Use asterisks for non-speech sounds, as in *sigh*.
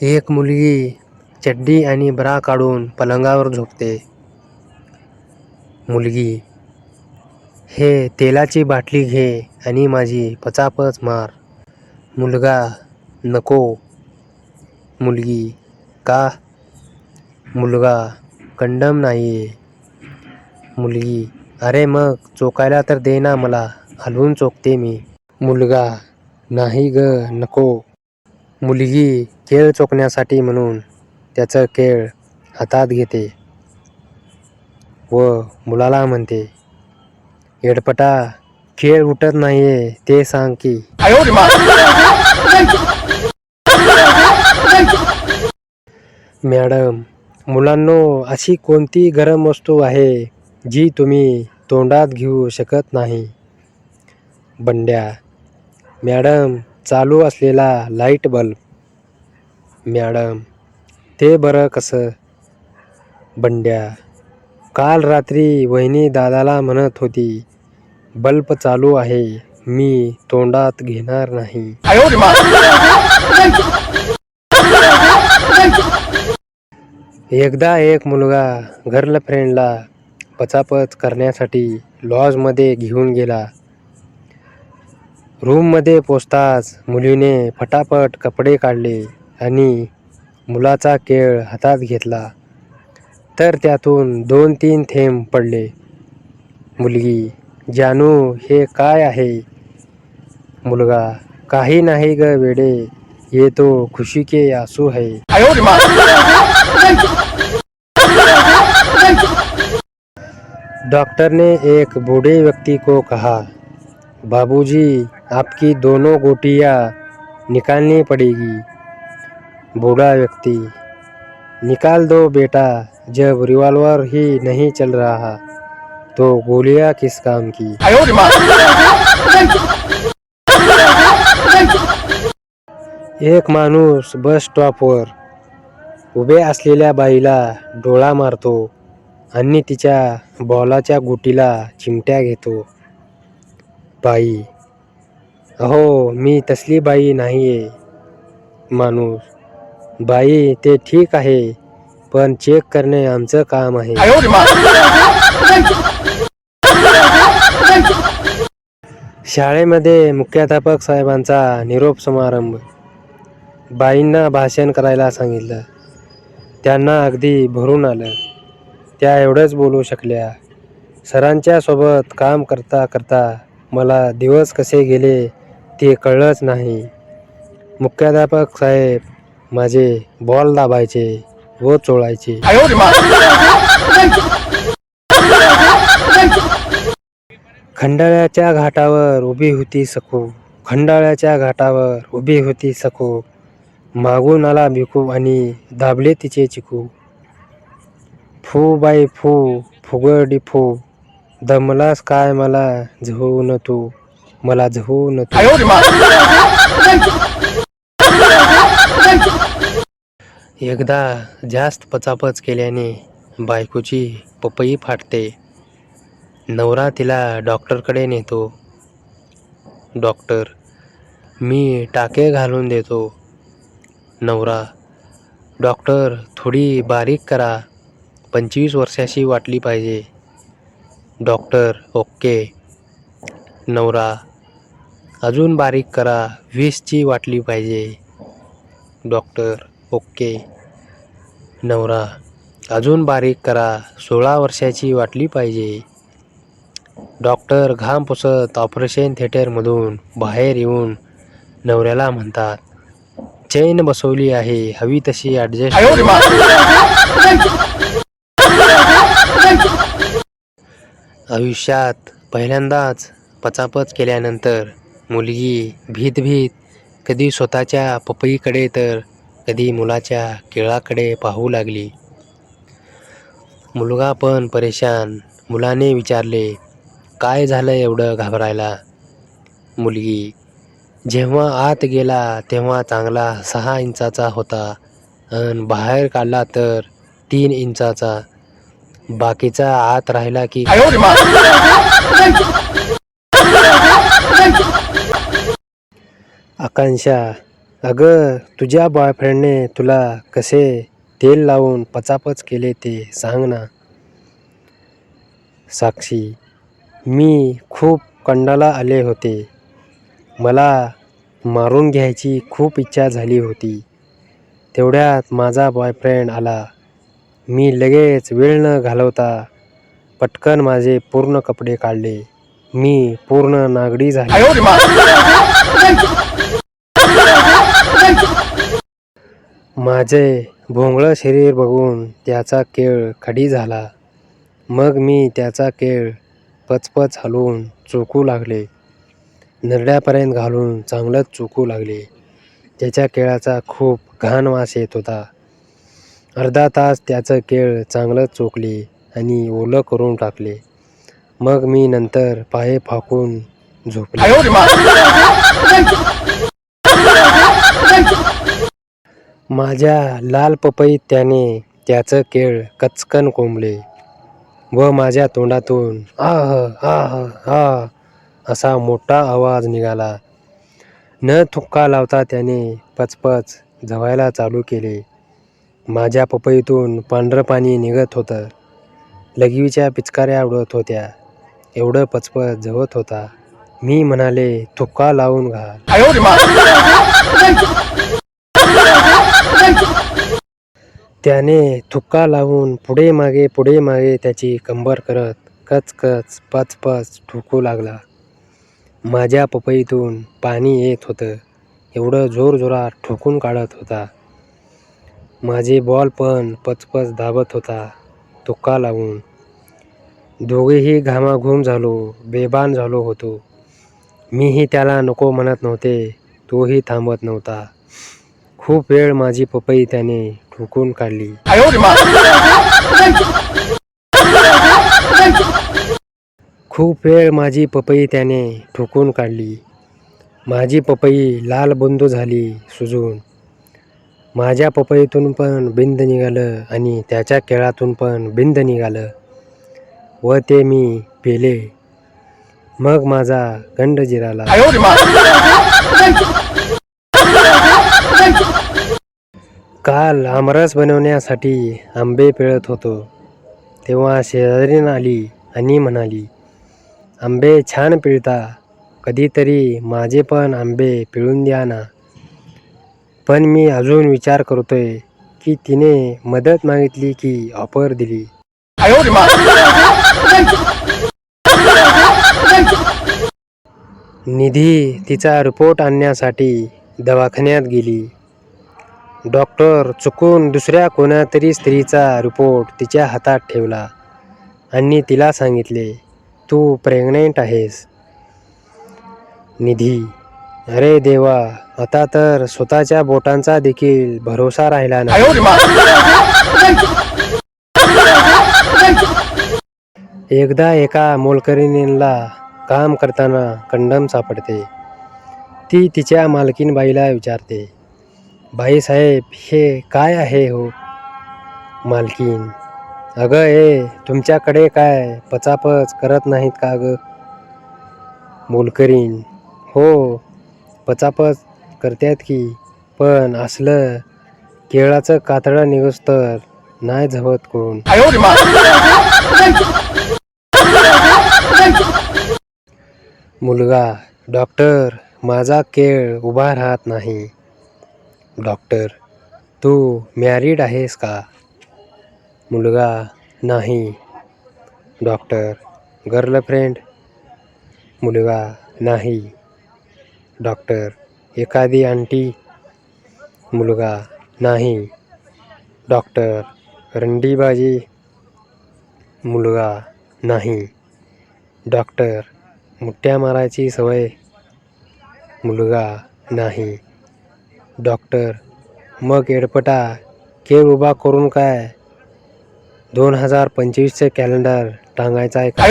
एक मुलगी चड्डी आणि ब्रा काढून पलंगावर झोपते. मुलगी हे तेलाची बाटली घे आणि माझी पचापच मार. मुलगा नको. मुलगी का? मुलगा कंडम नाही मुलगी अरे मग चोकायला तर दे ना मला हलवून चोकते मी. मुलगा नाही ग नको. मुलगी खेळ चोखण्यासाठी म्हणून त्याचं खेळ हातात घेते व मुलाला म्हणते येडपटा खेळ उठत नाहीये ते सांग की. मॅडम मुलांनो अशी कोणती गरम वस्तू आहे जी तुम्ही तोंडात घेऊ शकत नाही? बंड्या मॅडम चालू असलेला लाइट बल्ब मॅडम ते बरं कसं? बंड्या काल रात्री वहिनी दादाला म्हणत होती बल्ब चालू आहे मी तोंडात घेणार नाही. एकदा एक मुलगा गर्लफ्रेंडला पचापच करण्यासाठी लॉजमध्ये घेऊन गेला. रूममध्ये पोचताच मुलीने फटाफट कपडे काढले. आणि मुलाचा केळ हातात घेतला. तर त्यातून दोन तीन थेंब पडले. मुलगी जानू हे काय आहे? मुलगा काही नाही ग वेडे ये तो खुशी के आसू है. डॉक्टर ने एक बूढ़े व्यक्ति को कहा बाबूजी आपकी दोनों गोटियाँ निकालनी पड़ेगी। बूढ़ा व्यक्ति निकाल दो बेटा जब रिवॉल्वर ही नहीं चल रहा तो गोलियां किस काम की? एक माणूस बस स्टॉपवर उभे असलेल्या बाईला डोळा मारतो आणि तिच्या बॉलाच्या गुटीला चिमट्या घेतो. बाई अहो मी तसली बाई नाही आहे माणूस. बाई ते ठीक आहे पण चेक करणे आमचं काम आहे. शाळेमध्ये मुख्याध्यापक साहेबांचा निरोप समारंभ. बाईंना भाषण करायला सांगितलं. त्यांना अगदी भरून आलं. त्या एवढंच बोलू शकल्या. सरांच्या सोबत काम करता करता मला दिवस कसे गेले ते कळलंच नाही. मुख्याध्यापक साहेब माझे बॉल दाबायचे व चोळायचे. खंडाळ्याच्या घाटावर उभी होती सखू. खंडाळ्याच्या घाटावर उभी होती सखू. मागून आला भिकू आणि दाबले तिचे चिकू. फू बाई फू फुगडी फू. दमलास काय मला झहू न तू. मला झहू न तू. एकदा जास्त पचापच केल्याने बायकोची पपई फाटते. नवरा तिला डॉक्टरकडे नेतो. डॉक्टर मी टाके घालून देतो. नवरा डॉक्टर थोडी बारीक करा. पंचवीस वर्षाची वाटली पाहिजे. Doctor okay. नवरा अजून बारीक करा वीसची वाटली पाहिजे. Doctor okay. नवरा अजून बारीक करा. सोळा वर्षाची वाटली पाहिजे. डॉक्टर घाम पुसत ऑपरेशन थिएटरमधून बाहेर येऊन नवऱ्याला म्हणतात चैन बसवली आहे हवी तशी ॲडजस्ट आयुष्यात पहिल्यांदाच पचापच केल्यानंतर मुलगी भीत भीत कधी स्वतःच्या पपईकडे तर कधी मुलाच्या केळाकडे पाहू लागली. मुलगा पण परेशान. मुलाने विचारले काय झालं एवढं घाबरायला? मुलगी जेव्हा आत गेला तेव्हा चांगला सहा इंचाचा होता आणि बाहेर काढला तर तीन इंचाचा. बाकीचा आत राहिला की आकांक्षा अगं तुझ्या बॉयफ्रेंडने तुला कसे तेल लावून पचापच केले ते सांग ना. साक्षी मी खूप कंडाला आले होते. मला मारून घ्यायची खूप इच्छा झाली होती. तेवढ्यात माझा बॉयफ्रेंड आला. मी लगेच वेळ न घालवता पटकन माझे पूर्ण कपडे काढले. मी पूर्ण नागडी झाले. माझे भोंगळं शरीर बघून त्याचा केळ खडी झाला. मग मी त्याचा केळ पचपच हलवून चोकू लागले. नरड्यापर्यंत घालून चांगलंच चोकू लागले. त्याच्या केळाचा खूप घाण वास येत होता. अर्धा तास त्याचं केळ चांगलं चोकले आणि ओलं करून टाकले. मग मी नंतर पाय फाकून झोपले. *laughs* माझ्या लाल पपईत त्याने त्याचं केळ कचकन कोंबले व माझ्या तोंडातून आह आह आ असा मोठा आवाज निघाला. न थुक्का लावता त्याने पचपच झवायला चालू केले. माझ्या पपईतून पांढरं पाणी निघत होतं. लघवीच्या पिचकाऱ्या उडत होत्या. एवढं पचपच झवत होता. मी म्हणाले थुक्का लावून घाल. *laughs* त्याने थुक्का लावून पुढे मागे पुढे मागे त्याची कंबर करत कच कच पच पच ठोकू लागला. माझ्या पपईतून पाणी येत होतं. एवढं जोरजोरात ठोकून काढत होता. माझे बॉल पण पचपच दाबत होता तुक्का लावून. दोघेही घामाघूम झालो बेबान झालो होतो. मीही त्याला नको म्हणत नव्हते तोही थांबत नव्हता. खूप वेळ माझी पपई त्याने ठोकून काढली. खूप वेळ माझी पपई त्याने ठोकून काढली. माझी पपई लाल बंदू झाली सुजून. माझ्या पपईतून पण बिंद निघालं आणि त्याच्या केळातून पण बिंद निघालं व ते मी पेले. मग माझा गंड जिराला. काल आमरस बनवण्यासाठी आंबे पिळत होतो. तेव्हा शेजारीन आली आणि म्हणाली आंबे छान पिळता कधीतरी माझे पण आंबे पिळून द्या ना. पण मी अजून विचार करतोय की तिने मदत मागितली की ऑफर दिली. निधी तिचा रिपोर्ट आणण्यासाठी दवाखान्यात गेली. डॉक्टर चुकून दुसऱ्या कोणातरी स्त्रीचा रिपोर्ट तिच्या हातात ठेवला. आणि तिला सांगितले तू प्रेग्नेंट आहेस. निधी अरे देवा आता तर स्वतःच्या बोटांचा देखील भरोसा राहिला नाही. एकदा एका मोलकरीणीला काम करताना कंडम सापडते. ती तिच्या मालकीनबाईला विचारते बाईसाहेब हे काय आहे हो? मालकीन अगं ए तुमच्याकडे काय पचापच करत नाहीत का ग? मोलकरीन हो पचापच करतात की पण असलं केळाचं कातडं निघस तर नाही झवत कोण. मुलगा डॉक्टर माझा केळ उभा राहत नाही. डॉक्टर. तू मॅरिड आहेस का? मुलगा नाही. डॉक्टर. गर्लफ्रेंड. मुलगा नाही. डॉक्टर. एखादी आंटी. मुलगा नाही. डॉक्टर. रंडीबाजी. मुलगा नाही. डॉक्टर. मुठ्या मारायची सवय. मुलगा नाही. डॉक्टर मग एडपटा केळ उभा करून काय? दोन हजार पंचवीसचे कॅलेंडर टांगायचं आहे का?